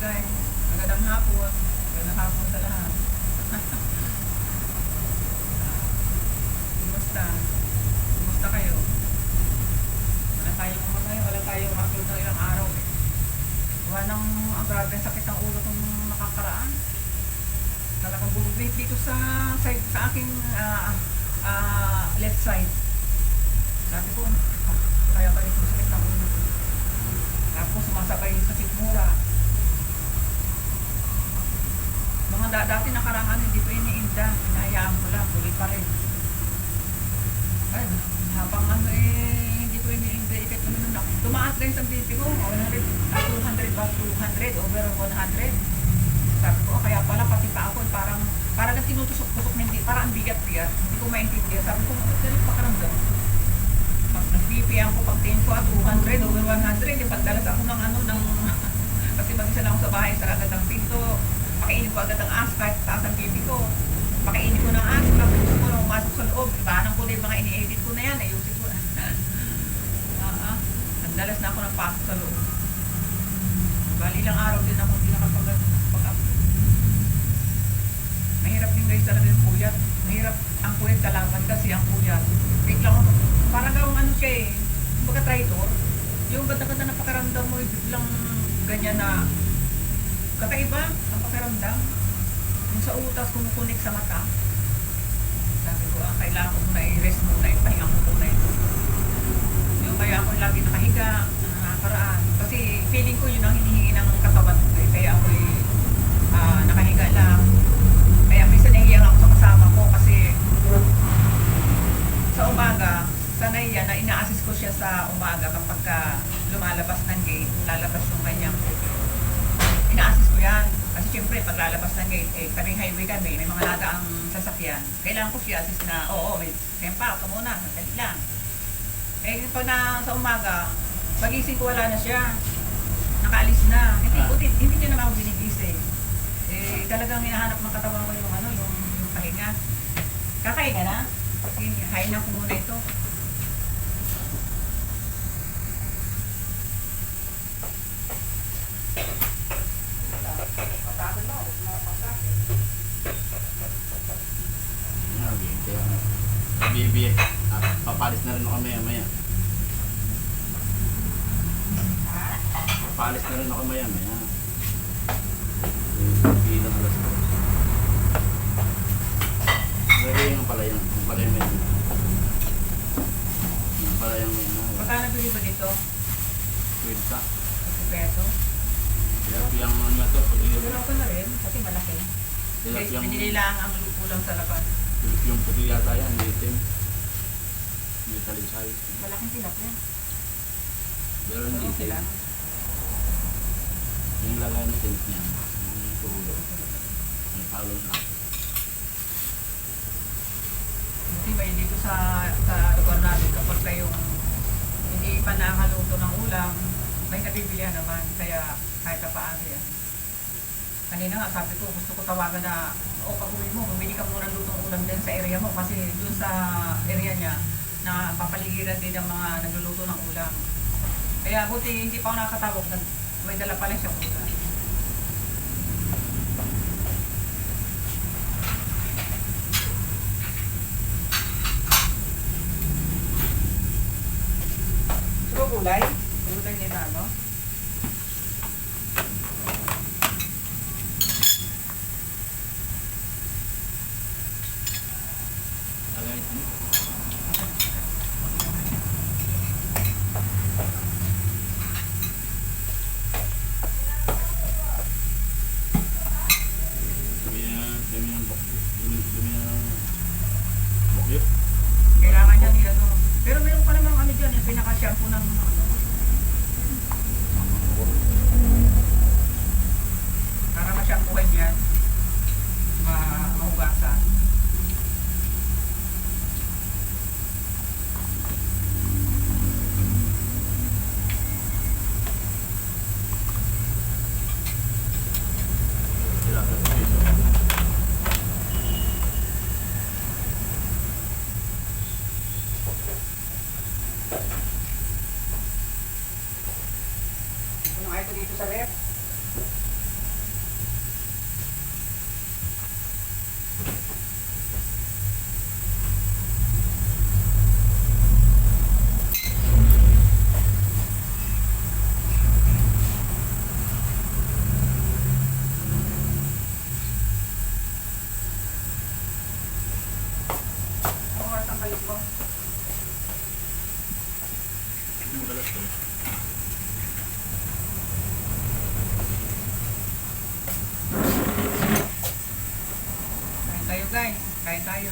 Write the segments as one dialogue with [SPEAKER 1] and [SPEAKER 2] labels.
[SPEAKER 1] guys. Magandang hapon. Magandang hapon sa lahat. Kumusta? Kumusta kayo? Wala tayong mga ngayon, wala tayong upload ng ilang araw eh. Gawa ng ang grabe ang sakit ng ulo kong nakakaraan. Talagang bumibig dito sa side, sa aking ah, ah, left side. Sabi ko, kaya pa rin sakit ng ulo ko. Tapos sumasabay sa sikmura. Mga da- dati nakaraan, hindi ko iniinda. Hinahayaan ko lang, tuloy pa rin. Ay, habang ano eh, hindi ko iniinda, ikit naman nun ako. Tumaas din sa BP ko, 100, ah, 200 ba, 200, over 100. Sabi ko, ah, kaya pala pati pa ako, parang, parang ang tinutusok-tusok na hindi, parang ang bigat-bigat. Hindi ko maintindihan. Sabi ko, bakit ganun pakaramdam? Pag nag-BP ako, pag tingin ko, ah, 200, over 100, eh, pagdalas ako ng ano, ng, kasi mag-isa lang ako sa bahay, sa agad ng pinto, pakainin ko agad ang as, kahit taas ang BP ko. Pakainin ko ng as, tapos gusto ko na umasok sa loob, ibanan ko na yung mga ini-edit ko na yan, ayusin ko. Ah, ah. Nagdalas na ako ng pasok sa loob. Bali ilang araw din ako hindi nakapag-upload. Mahirap din guys talaga yung puyat. Mahirap ang puyat kalaban kasi ang puyat. Wait lang ako. Parang gawang ano siya eh. Kumbaga traitor. Yung ganda-ganda na pakaramdam mo, eh, biglang ganyan na kakaiba ang pakiramdam. Yung sa utas kumukunik sa mata. Sabi ko, ah, kailangan ko muna i-rest muna, ipahinga ko muna ito. Yung kaya ako lagi nakahiga, na nakakaraan. Kasi feeling ko yun ang hinihingi ng katawan ko eh. Kaya ako ah, nakahiga lang. Kaya minsan nahihiya ako sa kasama ko kasi sa umaga, sanay yan na ina-assist ko siya sa umaga kapag ka lumalabas ng gate, lalabas yung kanyang ina-assist ko yan. Kasi syempre, pag lalabas ng gate, eh, tabing highway kami, may mga nagaang sasakyan. Kailangan ko siya assist na, oo, may, kaya pa, muna, sandali lang. Pag na sa umaga, pagising ko wala na siya. Nakaalis na. Hindi,
[SPEAKER 2] Ah.
[SPEAKER 1] hindi, hindi niya naman ako ginigising. Eh, talagang hinahanap ng katawan ko yung ano, yung, yung pahinga. Kakahinga na? Sige, hain ko muna ito.
[SPEAKER 2] Grabe, kaya Bibi, ah, papalis na rin ako maya maya. Papalis na rin ako maya maya. Bilang alas ko. Lagay yung pala yan. Yung pala yung may Yung pala yung ano.
[SPEAKER 1] Magkano bili ba dito?
[SPEAKER 2] Kwenta.
[SPEAKER 1] 10 peso.
[SPEAKER 2] Tilapiyang ano nga to.
[SPEAKER 1] Pero ako na rin, kasi malaki.
[SPEAKER 2] Tilapiyang
[SPEAKER 1] binili lang ang lupo lang sa labas.
[SPEAKER 2] Tilapiyang puti yata yan. Itim. Hindi talisay.
[SPEAKER 1] Malaking tilapia.
[SPEAKER 2] Pero
[SPEAKER 1] Pero
[SPEAKER 2] hindi itim. Yung lagay na tent niya. Yung tulo. May palo na.
[SPEAKER 1] Buti ba dito sa, sa lugar namin kapag kayong hindi pa nakaluto ng ulam, may nabibilihan naman. Kaya kahit pa paano yan. Kanina nga sabi ko, gusto ko tawagan na, o pag uwi mo, bumili ka muna ng lutong ulam din sa area mo. Kasi dun sa area niya, na papaligiran din ng mga nagluluto ng ulam. Kaya buti hindi pa ako nakakatawag, nag, may dala pala siyang ulam. Siguro gulay? Gulay nila, no?
[SPEAKER 2] Lagay ito. Dumi na, dumi ng bok. Dumi, dumi na bokyot.
[SPEAKER 1] Kailangan niya ni ano. Pero meron pa namang ano pinaka-shampoo ng ano, para ma-shampoohan yan. Ma mahugasan.
[SPEAKER 2] Sila sa piso.
[SPEAKER 1] Ito dito sa ref? Tayo.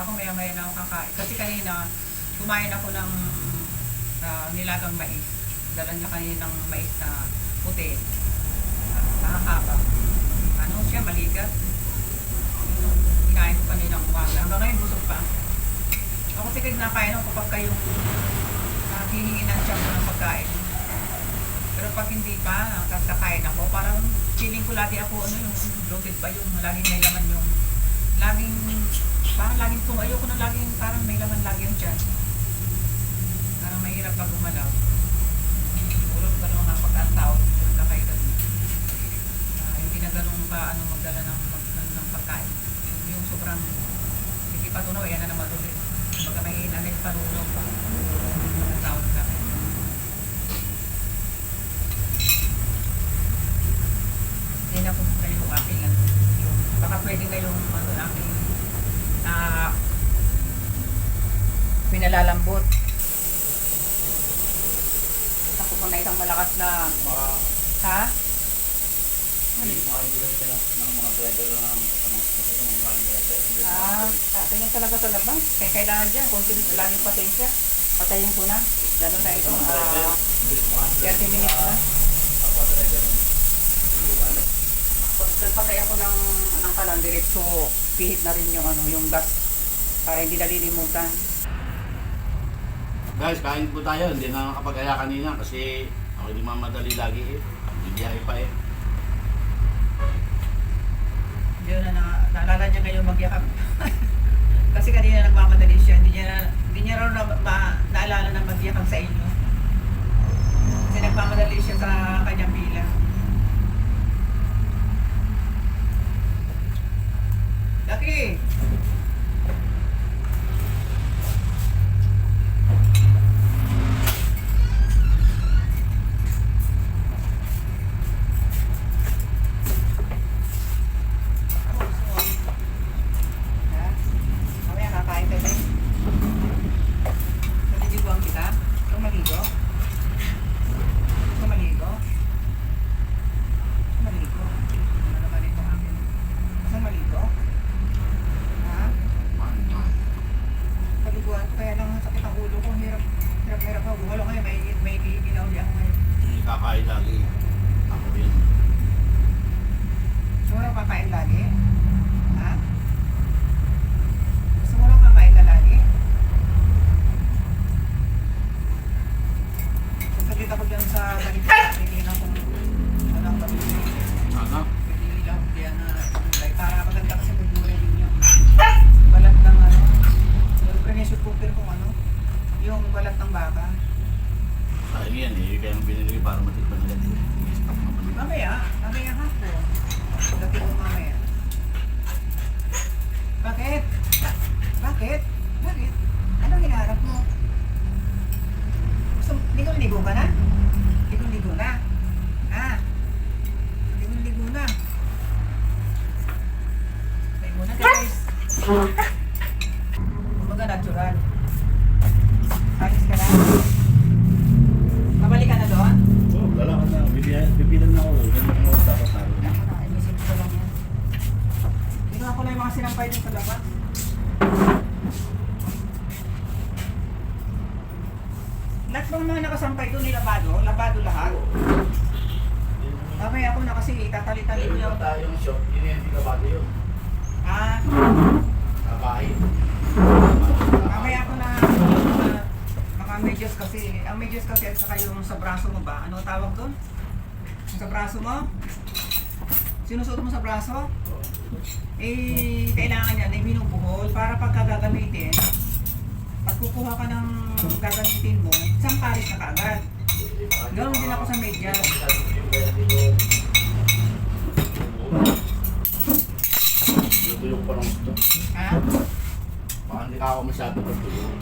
[SPEAKER 1] ako maya maya na ako kakain. Kasi kanina, kumain ako ng ah, nilagang mais. Dala niya kanina ng mais na puti. Uh, nakakaba. Ano siya, maligat. Kinain ko kanina ng umaga. Hanggang ngayon, busog pa. Ako kasi kinakain ako kapag kayong uh, hihingi ng ko ng pagkain. Pero pag hindi pa, kakain ako, parang feeling ko lagi ako, ano yung bloated ba yung laging may laman yung, laging, parang laging kung ayoko na laging, parang may laman lagi yung tiyan. Parang mahirap pag. Siguro ganun nga pagkatao, yung kakay ganun. Ah, hindi na ganun pa, ano, magdala ng, mag, ano, ng pagkain. Yung, yung sobrang, hindi pa tunaw, yan na naman ulit. Kumbaga may inanay panunaw pa. Ang sa akin. Hindi na kung yung aking ano. Yung, baka pwede na yung ano aking na pinalalambot. Ako pa na isang malakas na
[SPEAKER 2] Mga,
[SPEAKER 1] ha?
[SPEAKER 2] makaingilan ka ng mga driver na ano,
[SPEAKER 1] Ah, tingin talaga sa labas. Kaya kailangan dyan, konti lang yung pasensya. Patayin ko na. Gano'n na ito.
[SPEAKER 2] Driver,
[SPEAKER 1] Ah,
[SPEAKER 2] hindi makaingilan
[SPEAKER 1] 30 minutes na. Nagpatay ako ng, ng kalan, diretso pihit na rin yung, ano, yung gas para hindi nalilimutan.
[SPEAKER 2] Guys, kain po tayo. Hindi na nakapag-aya kanina kasi ako hindi mamadali lagi eh. Bibiyahe pa eh.
[SPEAKER 1] Hindi na, na naalala niya ngayon magyakap. Kasi kanina nagmamadali siya, hindi niya, hindi niya raw na, ma, naalala na magyakap sa inyo. Kasi nagmamadali siya sa kanyang bilang. Laki! Ako, gusto mo. Ha? Mamaya kakain ka na eh. Naliliguan kita? Gusto mo maligo? Gusto mo maligo? Gusto mo maligo? Ano naman ito akin? Gusto mo maligo? Ha? Paliguan ko kaya lang sakit ang ulo ko. Hirap, hirap, hirap ako. Wala ngayon, may, may ginaw niya ako ngayon.
[SPEAKER 2] Hindi kakain lagi. Ako yun.
[SPEAKER 1] Lang kakain lagi? Ha? Gusto mo lang kakain ka lagi? Sasaglit ako dyan sa balikat. Titingnan kung ano ang pamilya.
[SPEAKER 2] Ano?
[SPEAKER 1] Pili lang diyan na gulay. Para maganda kasi may gulay din yun. Balat ng ano. Yung pressure cooker kung ano. Yung balat ng baka.
[SPEAKER 2] Sayang yan eh. Kaya nang binili ko para matikman nila din. I-stop naman nila.
[SPEAKER 1] Mamaya, mamaya hapon. Dating ko mamaya. Bakit? Bakit? Bakit? Anong hinaharap mo? Gusto, ligo-ligo ka na? Ligo-ligo na? Ah, ligo-ligo na. Ligo na guys. Kumbaga natural. Ayos ka na? Babalik ka na doon?
[SPEAKER 2] Oh, wala ka na. Bibiyahe- Bibilan na ako. Ganun ako tapos na.
[SPEAKER 1] Ako na, inisip ko lang yan. Yung sinampay dun sa labas. Lahat bang mga nakasampay doon nilabado? Labado lahat? Mamaya ako na kasi tatali-tali ko yung...
[SPEAKER 2] tayong shop. Yun yung bago yun.
[SPEAKER 1] Ah,
[SPEAKER 2] Kakain.
[SPEAKER 1] mamaya ako na mga medyas kasi. Ang medyas kasi at saka yung sa braso mo ba? Ano tawag doon? Yung Sa braso mo? Sinusuot mo sa braso? Eh, kailangan yan ay binubuhol para pagka gagamitin, pag kukuha ka ng gagamitin mo, isang pares na kaagad. Ganoon din ako sa media.
[SPEAKER 2] Tutulog pa lang gusto.
[SPEAKER 1] Ha?
[SPEAKER 2] Baka hindi ka ako masyado pagtulog.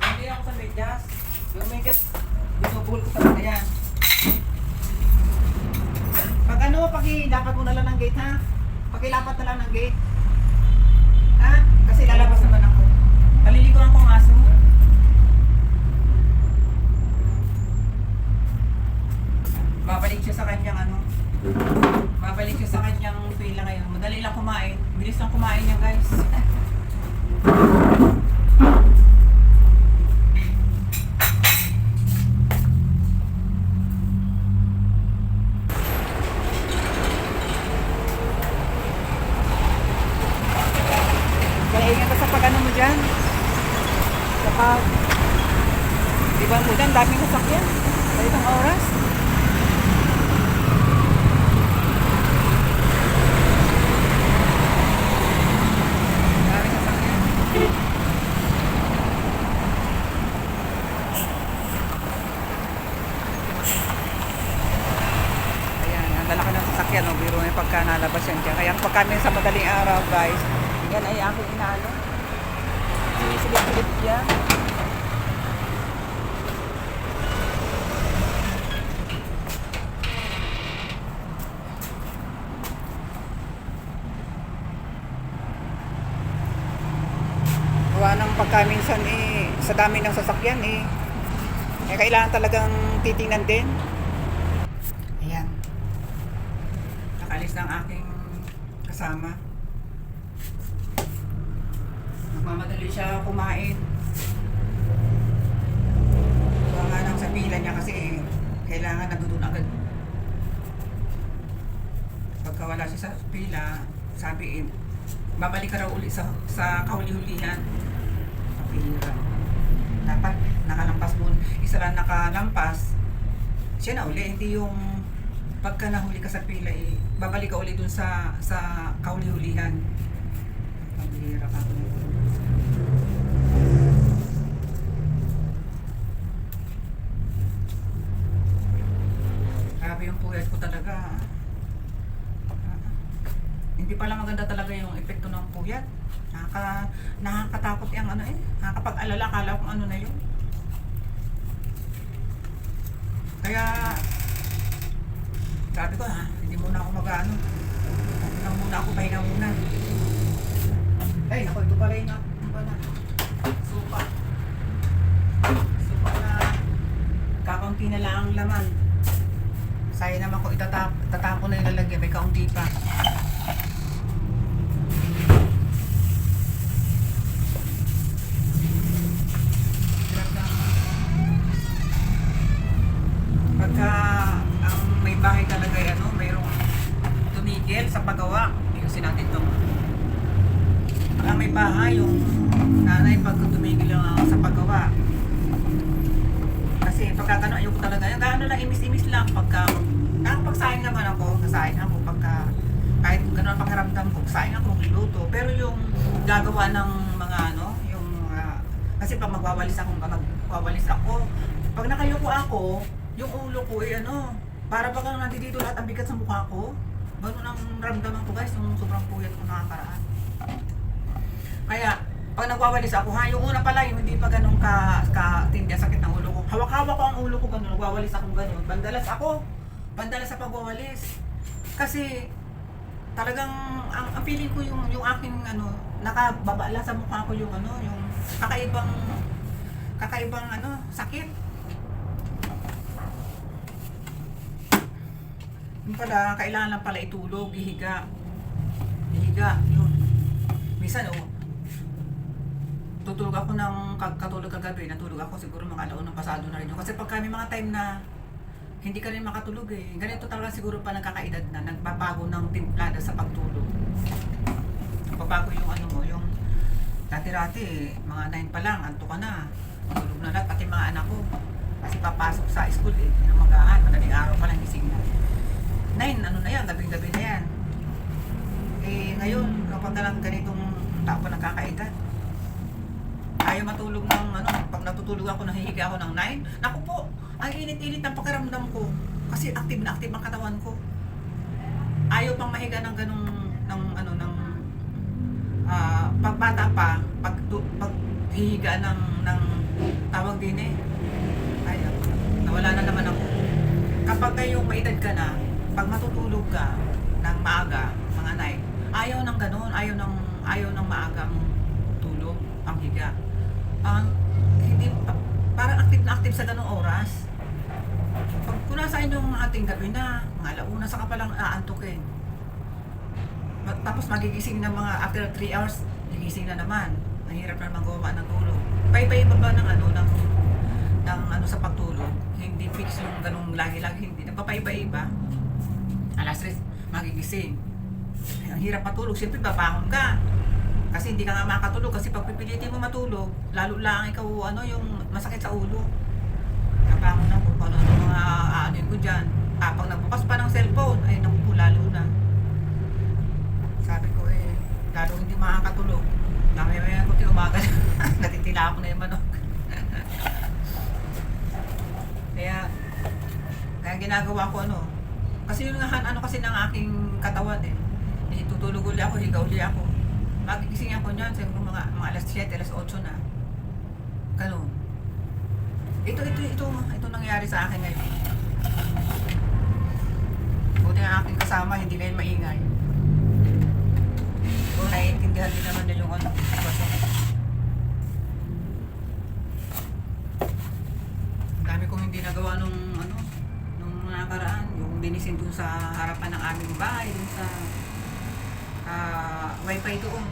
[SPEAKER 1] Hindi ako sa medyas. Yung medyas, binubuhol ko talaga yan. Pag ano, paki, dapat mo na lang ng gate ha? Pakilapat na lang ng gate. Ha? Kasi lalabas naman ako. Paliliguan ko ang aso. Babalik siya sa kanyang ano. Di ba mo dyan, daming sasakyan. Sa isang oras. Ayan, ang lalaki ng sasakyan, no? biro may pagka nalabas yan. Kaya pag kami sa madaling araw, guys, yan ay aking inaano. Sinisilip-silip yan. Gawa ng pagka minsan eh, sa dami ng sasakyan eh, eh kailangan talagang titingnan din. Ayan. Nakalis ng aking kasama. Nagmamadali siya kumain. Gawa nga lang sa pila niya kasi eh, kailangan nandun agad. Pagka wala siya sa pila, sabi eh, babalik ka raw uli sa, sa kahuli-hulihan. Kapira. Dapat nakalampas mo. Isa lang nakalampas, siya na uli. Hindi yung pagka nahuli ka sa pila, eh, babalik ka uli dun sa, sa kahuli-hulihan. Kapira ka. Grabe yung puyat ko talaga. Ah, Hindi pala maganda talaga yung epekto ng puyat. Nakaka, nakakatakot yung ano eh. Nakakapag-alala, kala kung ano na yun. Kaya, sabi ko ha, hindi muna ako mag-ano. Hindi muna ako, pahinga muna. Ay, ako, ito pala yung pala. Supa. Supa na kakaunti na lang ang laman. Sayang naman ko itatap, na yung lalagyan, may kaunti pa. Gano'n lang imis-imis lang pagka nakapagsahin naman ako, nasahin ako pagka kahit gano'n ang pakiramdam ko, sahin ako magluto. Pero yung gagawa ng mga ano, yung mga, kasi pag magwawalis ako, pag magwawalis ako, pag nakayuko ako, yung ulo ko ay ano, para baka nandito lahat ang bigat sa mukha ko. Gano'n ang ramdaman ko guys, yung sobrang puyat ko nakakaraan. Kaya, pag nagwawalis ako, ha, yung una pala, yung hindi pa ganun ka, ka tindi ang sakit ng ulo. Hawak-hawak ko ang ulo ko ganun, nagwawalis akong ganun. Bandalas ako. Bandalas sa pagwawalis. Kasi, talagang, ang, ang feeling ko yung, yung aking, ano, nakababala sa mukha ko yung, ano, yung kakaibang, kakaibang, ano, sakit. Yung pala, kailangan lang pala itulog, ihiga. Ihiga, yun. Minsan, oh, tutulog ako ng katulog kagabi, natulog ako siguro mga alaon ng pasado na rin yun. Kasi pag kami mga time na hindi ka rin makatulog eh. Ganito talaga siguro pa nagkakaedad na, nagbabago ng timplada sa pagtulog. Nagbabago yung ano mo, yung dati-rati, mga 9 pa lang, anto ka na. Tulog na lahat, pati mga anak ko. Kasi papasok sa school eh, pinamagahan, madaling araw pa lang gising na. 9, ano na yan, gabing-gabi na yan. Eh, ngayon, kapag na lang ganitong tao pa nagkakaedad, ayaw matulog ng ano, pag natutulog ako, nahihiga ako ng 9, naku po, ang init-init ng pakiramdam ko. Kasi active na active ang katawan ko. Ayaw pang mahiga ng ganong, ng ano, ng, ah, pagbata pa, pag, pag hihiga ng, ng tawag din eh. Ay, nawala na naman ako. Kapag kayong maedad ka na, pag matutulog ka ng maaga, mga night, ayaw ng ganun, ayaw ng, ayaw ng maagang tulog, ang higa. Ang hindi pa- parang active na active sa ganung oras. Pag kung nasaan yung ating gabi na, mga alauna, saka palang aantukin. Ma- Tapos magigising ng mga after 3 hours, gigising na naman. Mahirap na magawa ng tulog. Pay-pay pa ba ng ano, ng, ng ano sa pagtulog? Hindi fix yung ganung lagi-lagi, hindi. Nagpapaiba-iba. Alas 3, magigising. Ang hirap matulog. Siyempre, babangon ka. Kasi hindi ka nga makatulog kasi pag pipilitin mo matulog, lalo lang ikaw ano yung masakit sa ulo. Nabangon ako kung ano yung mga ano ko dyan. Tapang nagbukas pa ng cellphone, ay naku po, lalo na. Sabi ko eh, lalo hindi makakatulog. Namaya-maya ko umaga. Natitila ako na yung manok. kaya, kaya ginagawa ko ano, kasi yung nga ano kasi ng aking katawan eh. Tutulog uli ako, higa uli ako. Magigising ako niyan, siguro mga, mga alas 7, alas 8 na. Ganun. Ito, ito, ito, ito nangyari sa akin ngayon. Buti ang aking kasama, hindi ngayon maingay. Kung naiintindihan din naman niya yung ano, dami kong hindi nagawa nung ano, nung nakaraan. Yung linisin dun sa harapan ng aming bahay, dun sa ah, wifi doon.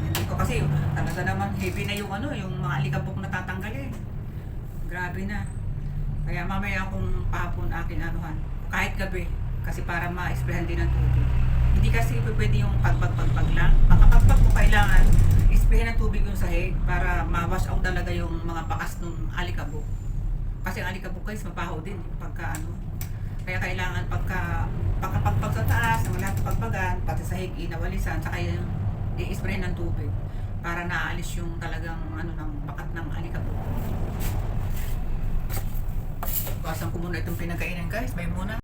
[SPEAKER 1] Hindi ko kasi talaga naman heavy na yung ano, yung mga alikabok na tatanggalin. Grabe na. Kaya mamaya akong pahapon akin anuhan. Kahit gabi. Kasi para ma-explayan din ng tubig. Hindi kasi pwede yung pagpagpagpag lang. Makapagpag mo kailangan isprayan ng tubig yung sahig para ma-wash out talaga yung mga bakas ng alikabok. Kasi ang alikabok guys, mabaho din pagka ano. Kaya kailangan pagka pagkapagpag sa taas, ng lahat ng pagpagan, pati sahig, inawalisan, saka yung i-spray ng tubig para naalis yung talagang ano ng bakat ng alikabok. Basan ko muna itong pinagkainan guys, may muna.